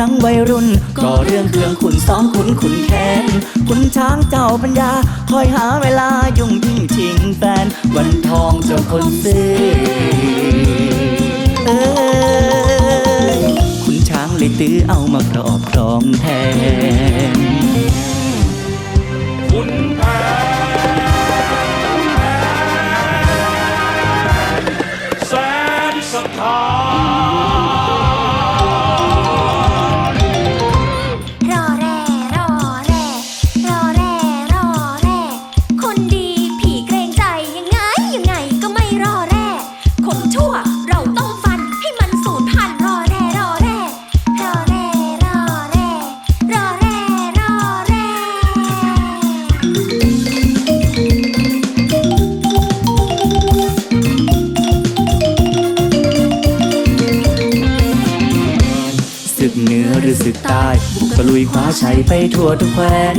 ครั้งวัยรุ่นก็เรื่องเครื่องขุนซ้อมขุนขุนแค้นคุณช้างเจ้าปัญญา คอยหาเวลายุ่งยิ่งชิงแฟน วันทองเจ้าคนซื้อเอยคุณช้างเลยตื้อเอามาครอบครองแทนคุณแผ ศึกเหนือหรือศึกใต้บุกตะลุยคว้าชัยไปทั่วทุกแคว้น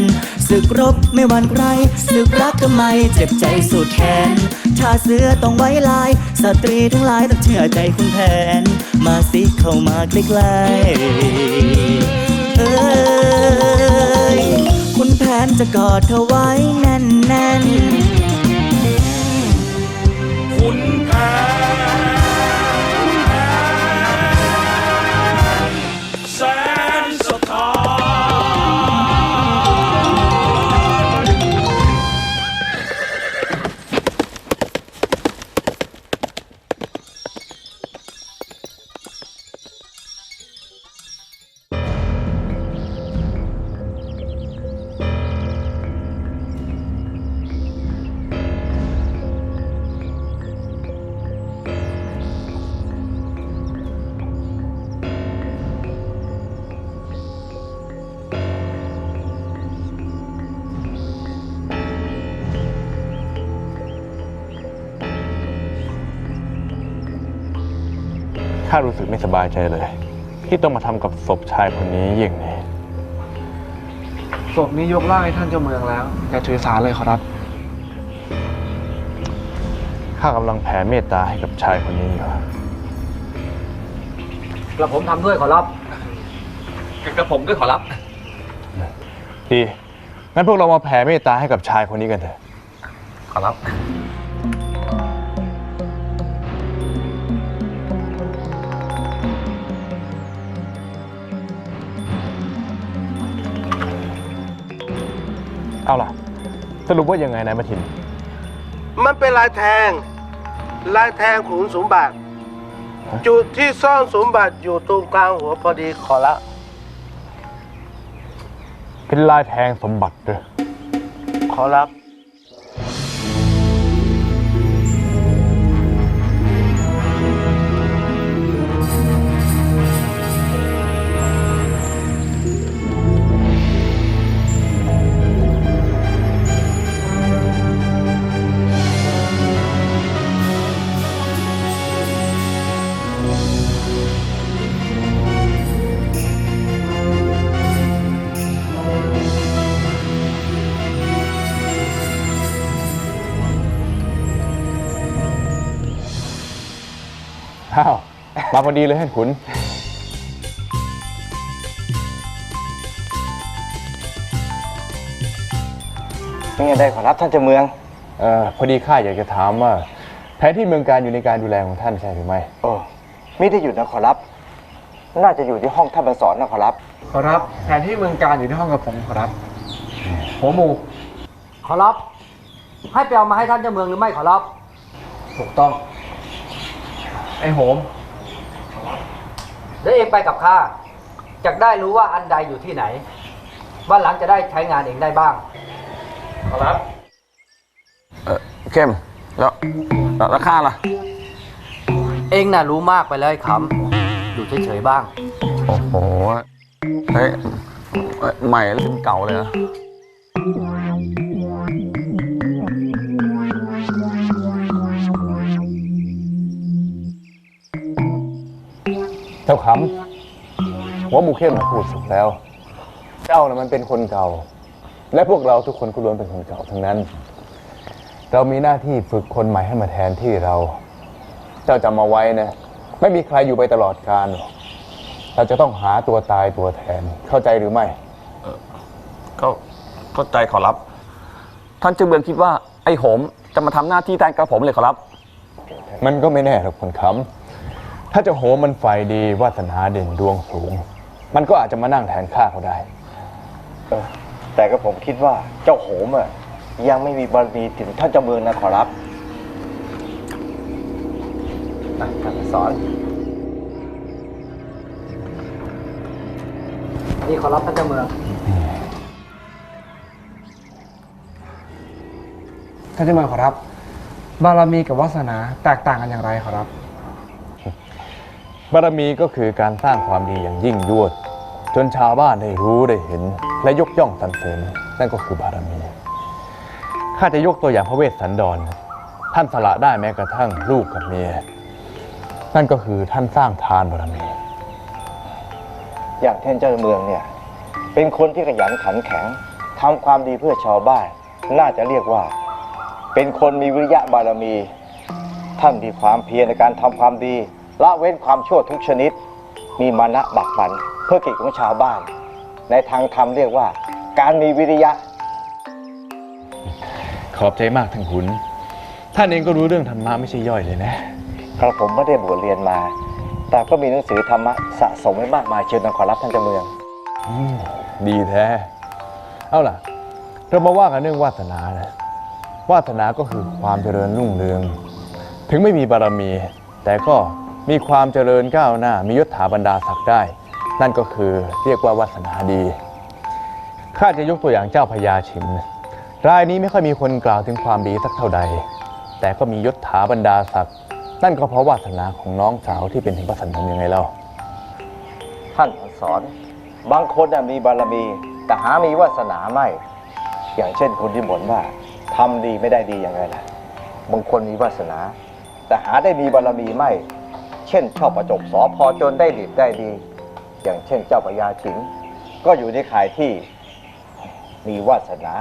ศึกรบไม่หวั่นใครศึกรักทำไมเจ็บใจสุดแขนชาเสือต้องไว้ลาย สตรีทั้งหลายต้องเชื่อใจคุณแผน มาสิเข้ามาใกล้ๆเอ้ยคุณแผนจะกอดเธอไว้แน่น ข้ารู้สึกไม่สบายใจเลย ที่ต้องมาทำกับศพชายคนนี้อย่างนี้ ศพนี้ยกล่างให้ท่านเจ้าเมืองแล้วอย่าถือสาเลยขอรับ ข้ากำลังแผ่เมตตาให้กับชายคนนี้อยู่กระผมทำด้วยขอรับกระผมด้วยขอรับ ดี งั้นพวกเรามาแผ่เมตตาให้กับชายคนนี้กันเถอะ ขอรับ เอาล่ะ สรุปว่ายังไงนายมาทิน มันเป็นลายแทง ลายแทงขุนสมบัติ จุดที่ซ่อนสมบัติอยู่ตรงกลางหัวพอดีขอละ เป็นลายแทงสมบัติด้วยขอรับ อ้าวมาพอดีเลยท่านขุนเป็นไงได้ขอรับท่านเจ้าเมือง เอ่อพอดีข้าอยากจะถามว่า แผนที่เมืองการอยู่ในการดูแลของท่านใช่หรือไม่ โอ้ไม่ได้อยู่นะขอรับ น่าจะอยู่ที่ห้องท่านบรรสอนนะขอรับ ขอรับแผนที่เมืองการอยู่ที่ห้องกับผมขอรับหัวหมูขอรับ ให้ไปเอามาให้ท่านเจ้าเมืองหรือไม่ขอรับ ถูกต้อง ไอ้โหมเดี๋ยวเองไปกับข้าจะได้รู้ว่าอันใดอยู่ที่ไหนวันหลังจะได้ใช้งานเองได้บ้างขอรับ เออเข้มแล้วแล้วราคาล่ะ เองน่ะรู้มากไปแล้วไอ้ขำอยู่เฉยๆบ้าง โอ้โห เฮ้ยเอ้ยใหม่แล้วถึงเก่าเลยนะ เจ้าขำหัวหมูเข้มน่ะพูดถูกแล้ว เจ้าน่ะมันเป็นคนเก่า และพวกเราทุกคนก็ล้วนเป็นคนเก่าทั้งนั้น เรามีหน้าที่ฝึกคนใหม่ให้มาแทนที่เรา เจ้าจำมาไว้นะ ไม่มีใครอยู่ไปตลอดกาลหรอกไปเราจะต้องหาตัวตายตัวแทนเข้าใจหรือไม่ ก็เข้าใจขอรับ ท่านเจ้าเมืองคิดว่าไอ้โหมจะมาทำหน้าที่แทนกระผมเลยขอรับ มันก็ไม่แน่หรอกคนคำ ถ้าเจะโหมมันไฟดีวาสนาเด่นดวงสูง มันก็อาจจะมานั่งแทนข้าก็ได้ เออแต่ก็ผมคิดว่าเจ้าโหมอะยังไม่มีบารมีถึงท่านเจ้าเมืองนะขอรับอะท่านสอน นี่ขอรับท่านเจ้าเมือง ท่านเจ้าเมืองขอรับ บารมีกับวาสนาแตกต่างกันอย่างไรขอรับ บารมีก็คือการสร้างความดีอย่างยิ่งยวด จนชาวบ้านได้รู้ได้เห็น และยกย่องสรรเสริญนั่นก็คือบารมีข้าจะยกตัวอย่างพระเวสสันดร ท่านสละได้แม้กระทั่งลูกกับเมียนั่นก็คือท่านสร้างทานบารมี อย่างท่นเจ้าเมืองเนี่ย เป็นคนที่ขยันขันแข็งทำความดีเพื่อชาวบ้าน น่าจะเรียกว่า เป็นคนมีวิริยะบารมี ท่านมีความเพียรในการทำความดี ละเว้นความชั่วทุกชนิด มีมานะบักบันเพื่อกิจของชาวบ้าน ในทางธรรมเรียกว่า การมีวิริยะ ขอบใจมากท่านขุน ท่านเองก็รู้เรื่องธรรมะไม่ใช่ย่อยเลยนะกระผมไม่ได้บวชเรียนมา แต่ก็มีหนังสือธรรมะสะสมไว้มากมายเชิญนะขอรับท่านเจ้าเมือง อืมดีแท้ เอาล่ะ เรามาว่ากันเรื่องวาสนานะวาสนาก็คือความเจริญรุ่งเรือง ถึงไม่มีบารมี แต่ก็ มีความเจริญก้าวหน้า มียศถาบรรดาศักดิ์ได้ นั่นก็คือเรียกว่าวาสนาดี ข้าจะยกตัวอย่างเจ้าพญาชินรายนี้ไม่ค่อยมีคนกล่าวถึงความดีสักเท่าใด แต่ก็มียศถาบรรดาศักดิ์ นั่นก็เพราะวาสนาของน้องสาวที่เป็นถึงพระสันตมยังไงเล่า ท่านสอน บางคนน่ะมีบารมี แต่หามีวาสนาไม่ อย่างเช่นคนที่บ่นว่าทำดีไม่ได้ดีอย่างไรล่ะ บางคนมีวาสนา แต่หาได้มีบารมีไม่ เช่นชอบประจบสอพอจนได้ดีได้ดี อย่างเช่นเจ้าพญาชิงก็อยู่ในข่ายที่มีวาสนา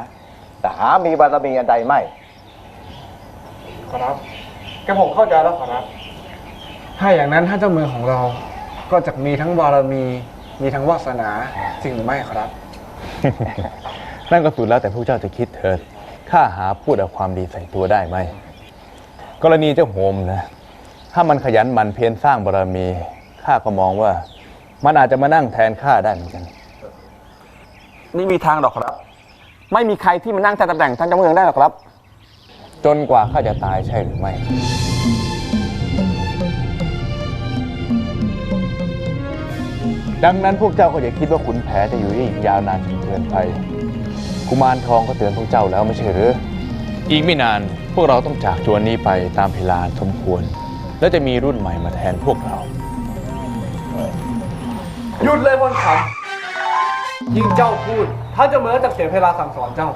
แต่หามีบารมีอันใดไม่ ขอรับกระผมเข้าใจแล้วขอรับ ถ้าอย่างนั้นท่านเจ้าเมืองของเราก็จะมีทั้งบารมีมีทั้งวาสนาจริงหรือไม่ขอรับ นั่นก็สุดแล้วแต่พวกเจ้าจะคิดเถิดข้าหาพูดเอาความดีใส่ตัวได้ไหม กรณีเจ้าโหมนะ ถ้ามันขยันหมันเพียรสร้างบารมีข้าก็มองว่า มันอาจจะมานั่งแทนข้าได้เหมือนกันนี่มีทางหรอกครับ ไม่มีใครที่มานั่งแทนตำแหน่งท่านเจ้าเมืองได้หรอกครับ จนกว่าข้าจะตายใช่หรือไม่ดังนั้นพวกเจ้าก็อย่าคิดว่าขุนแผจะอยู่ได้อีกยาวนานจนเกินไปกุมารทองก็เตือนพวกเจ้าแล้วไม่ใช่หรือ อีกไม่นานพวกเราต้องจากจวนนี้ไปตามเวลาสมควร แล้วจะมีรุ่นใหม่มาแทนพวกเรา หยุดเลยพลขำยิ่งเจ้าพูดท่านจะเมืองจะเสียเวลาสั่งสอนเจ้า